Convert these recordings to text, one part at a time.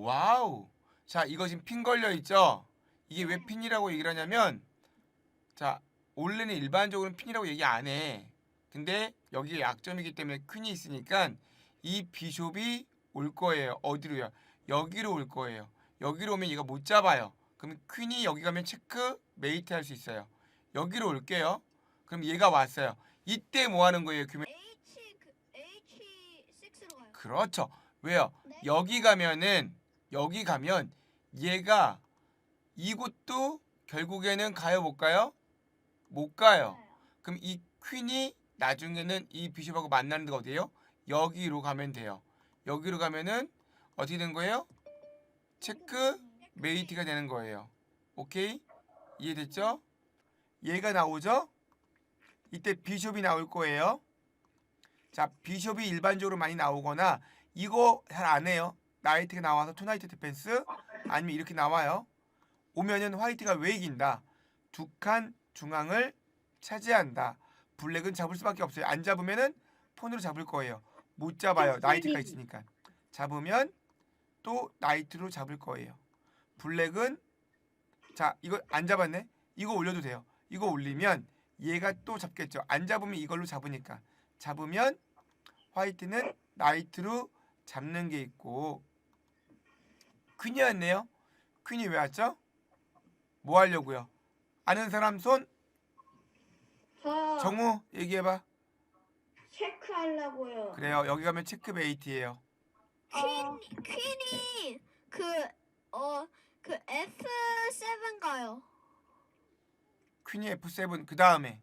와우. 자, 이거 지금 핀 걸려 있죠? 이게 왜 핀이라고 얘기를 하냐면 자, 원래는 일반적으로는 핀이라고 얘기 안 해. 근데 여기에 약점이기 때문에 퀸이 있으니까 이 비숍이 올 거예요. 어디로요? 여기로 올 거예요. 여기로 오면 얘가 못 잡아요. 그럼 퀸이 여기 가면 체크 메이트 할 수 있어요. 여기로 올게요. 그럼 얘가 왔어요. 이때 뭐 하는 거예요? 규명 H 그 H6로 가요. 그렇죠. 왜요? 네. 여기 가면은 여기 가면 얘가 이곳도 결국에는 가요 못 가요? 못 가요. 그럼 이 퀸이 나중에는 이 비숍하고 만나는 데가 어디예요? 여기로 가면 돼요. 여기로 가면은 어떻게 된 거예요? 체크 메이트가 되는 거예요. 오케이? 이해됐죠? 얘가 나오죠? 이때 비숍이 나올 거예요. 자, 비숍이 일반적으로 많이 나오거나 이거 잘 안 해요. 나이트가 나와서 투나이트 디펜스 아니면 이렇게 나와요. 오면은 화이트가 왜 이긴다? 두 칸 중앙을 차지한다. 블랙은 잡을 수밖에 없어요. 안 잡으면은 폰으로 잡을 거예요. 못 잡아요. 나이트가 있으니까. 잡으면 또 나이트로 잡을 거예요. 블랙은 자 이거 안 잡았네. 이거 올려도 돼요. 이거 올리면 얘가 또 잡겠죠. 안 잡으면 이걸로 잡으니까. 잡으면 화이트는 나이트로 잡는 게 있고 퀸이 왔네요. 퀸이 왜 왔죠? 뭐 하려고요? 아는 사람 손 저 정우 얘기해봐. 체크하려고요. 그래요. 여기 가면 체크메이트예요. 어, 퀸 퀸이 그 어 그 F7 가요. 퀸이 F7 그 다음에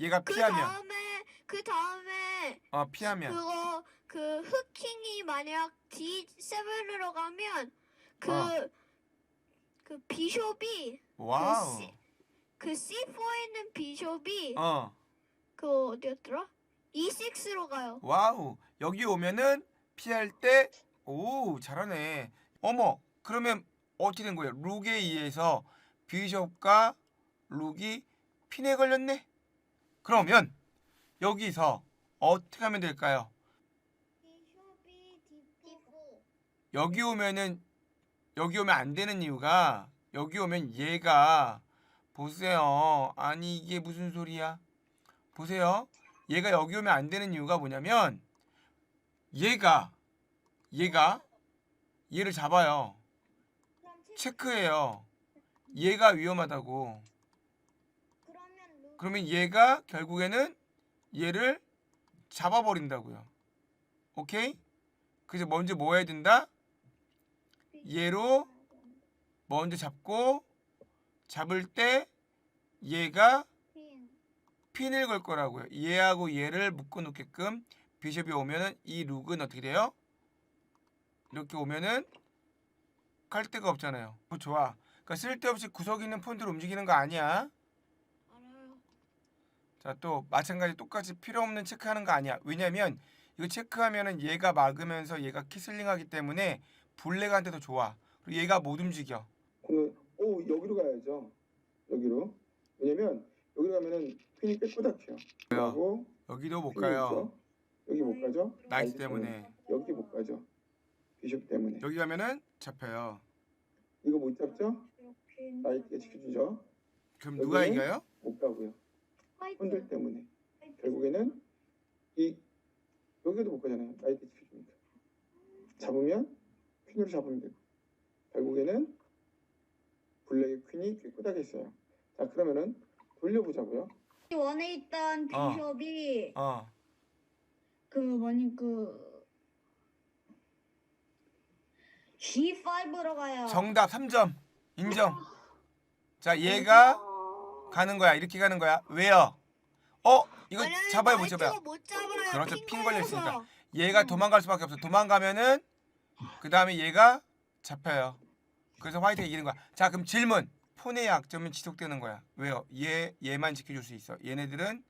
얘가 그 피하면 다음에 그 다음에 어 피하면 그거 그 흑킹이 만약 D7으로 가면 그 어. 그 비숍이 와우. 그, C, 그 C4에 있는 비숍이 어 그 어디였더라? E6로 가요. 와우. 여기 오면은 피할 때 오 잘하네. 어머 그러면 어떻게 된 거예요? 룩에 의해서 비숍과 룩이 핀에 걸렸네. 그러면 여기서 어떻게 하면 될까요? 비숍이 D4. 여기 오면은 여기 오면 안 되는 이유가 여기 오면 얘가 보세요. 아니 이게 무슨 소리야? 보세요. 얘가 여기 오면 안 되는 이유가 뭐냐면 얘가 얘가 얘를 잡아요. 체크해요. 얘가 위험하다고. 그러면 얘가 결국에는 얘를 잡아버린다고요. 오케이? 그래서 먼저 뭐 해야 된다? 얘로 먼저 잡고 잡을 때 얘가 핀. 핀을 걸 거라고요. 얘하고 얘를 묶어 놓게끔 비숍이 오면은 이 룩은 어떻게 돼요? 이렇게 오면은 갈 데가 없잖아요. 뭐 좋아. 그러니까 쓸데없이 구석 있는 폰트로 움직이는 거 아니야. 자, 또 마찬가지 똑같이 필요 없는 체크하는 거 아니야. 왜냐면 이거 체크하면은 얘가 막으면서 얘가 키슬링하기 때문에 블랙한테도 좋아. 그리고 얘가 못 움직여. 그, 오 여기로 가야죠. 여기로. 왜냐면 여기로 가면은 핀이 깨끗하죠. 그리고 여기도 못 가요. 있죠? 여기 못 가죠? 나이스 때문에. 여기 못 가죠. 비숍 때문에. 여기 가면은 잡혀요. 이거 못 잡죠? 나이트가 지켜주죠. 그럼 누가? 이겨요? 못 가고요. 혼들 때문에. 결국에는 이 여기도 못 가잖아요. 나이트 지켜주니까. 잡으면 퀸으로 잡으면 되고. 결국에는 블랙의 퀸이 깨끗하게 있어요. 자 그러면은 돌려보자고요. 원에 있던 어. 비숍이 어. 그 뭐니 그 G5로 가요. 정답 3점. 인정. 자, 얘가 가는 거야. 이렇게 가는 거야. 왜요? 어? 이거 잡아요, 못 잡아요? 나이트가 못 잡아요. 그렇죠, 핀 걸려 있으니까. 얘가 도망갈 수밖에 없어. 도망가면은 그 다음에 얘가 잡혀요. 그래서 화이트가 이기는 거야. 자, 그럼 질문. 폰의 약점은 지속되는 거야. 왜요? 얘 얘만 지켜줄 수 있어. 얘네들은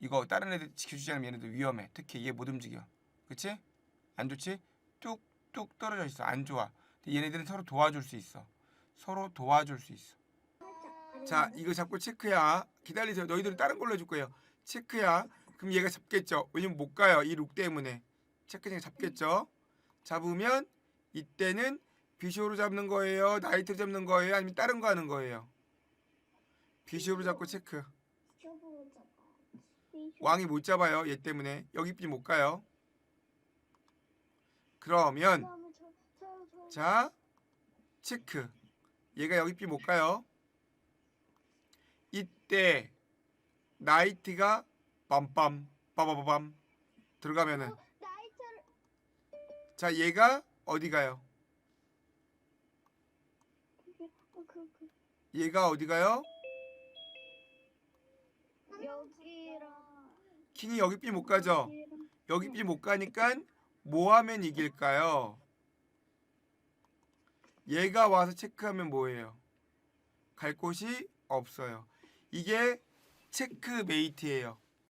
이거 다른 애들 지켜주지 않으면 얘네들 위험해. 특히 얘 못 움직여. 그치? 안 좋지? 뚝뚝 떨어져 있어. 안 좋아. 얘네들은 서로 도와줄 수 있어. 서로 도와줄 수 있어. 자, 이거 잡고 체크야. 기다리세요. 너희들은 다른 걸로 해줄 거예요. 체크야. 그럼 얘가 잡겠죠. 왜냐면 못 가요. 이 룩 때문에. 체크장 잡겠죠. 잡으면 이때는 비숍으로 잡는 거예요? 나이트로 잡는 거예요? 아니면 다른 거 하는 거예요? 비숍으로 잡고 체크. 왕이 못 잡아요. 얘 때문에 여기 삐못 가요. 그러면 자 체크. 얘가 여기 삐못 가요. 이때 나이트가 빰빰 빠바바밤 들어가면은 자 얘가 어디 가요? 얘가 어디 가요? 여기랑 킹이 여기 삐못 가죠? 여기 삐못 가니까 뭐 하면 이길까요? 얘가 와서 체크하면 뭐예요? 갈 곳이 없어요. 이게 체크메이트예요.